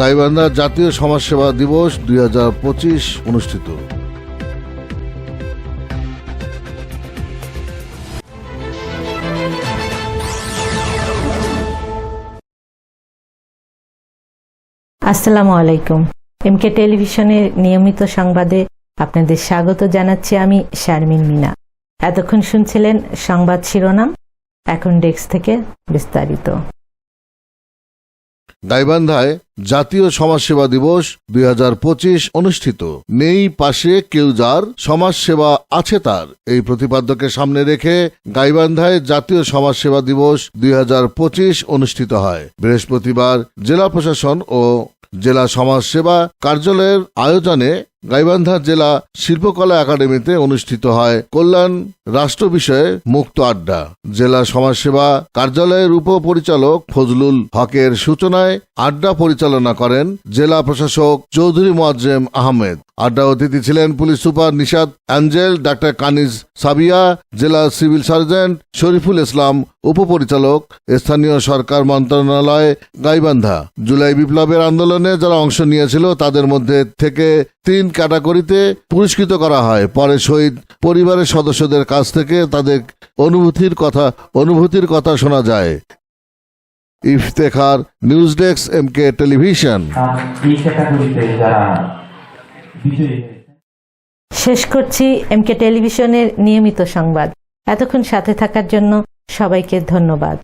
গাইবান্ধা জাতীয় সমাজসেবা দিবস দুই হাজার পঁচিশ অনুষ্ঠিত। আসসালামু আলাইকুম। এমকে টেলিভিশনের নিয়মিত সংবাদে আপনাদের স্বাগত জানাচ্ছি আমি শারমিন মিনা। এতক্ষণ শুনছিলেন সংবাদ শিরোনাম, এখন ডেস্ক থেকে বিস্তারিত। গাইবান্ধায় জাতীয় সমাজসেবা দিবস দুই হাজার পঁচিশ অনুষ্ঠিত। নেই পাশে কেউ যার সমাজসেবা আছে তার। এই প্রতিপাদ্যকে সামনে রেখে গাইবান্ধায় জাতীয় সমাজসেবা দিবস দুই হাজার পঁচিশ অনুষ্ঠিত হয়। বৃহস্পতিবার জেলা প্রশাসন ও জেলা সমাজসেবা কার্যালয়ের আয়োজনে গাইবান্ধা জেলা শিল্পকলা একাডেমিতে অনুষ্ঠিত হয় কল্যাণ রাষ্ট্র বিষয়ে মুক্ত আড্ডা। জেলা সমাজসেবা কার্যালয়ের উপপরিচালক ফজলুল হকের সূচনায় আড্ডা পরিচালনা করেন জেলা প্রশাসক চৌধুরী মোয়াজ্জেম আহমেদ। আড্ডা অতিথি ছিলেন police super Nishad Angel, doctor Kaniz Sabiya, জেলা সিভিল সার্জন শরীফুল ইসলাম, উপপরিচালক স্থানীয় সরকার মন্ত্রণালয় গাইবান্ধা। জুলাই বিপ্লবের আন্দোলনে যারা অংশ নিয়েছিল তাদের মধ্যে থেকে তিন ক্যাটাগরিতে পুরস্কৃত করা হয়। পরে শহীদ পরিবারের সদস্যদের কাছ থেকে তাদের অনুভূতির কথা অনুভূতির কথা শোনা যায়। Iftekhar news desk M K television. শেষ করছি এমকে টেলিভিশনের নিয়মিত সংবাদ। এতক্ষণ সাথে থাকার জন্য সবাইকে ধন্যবাদ।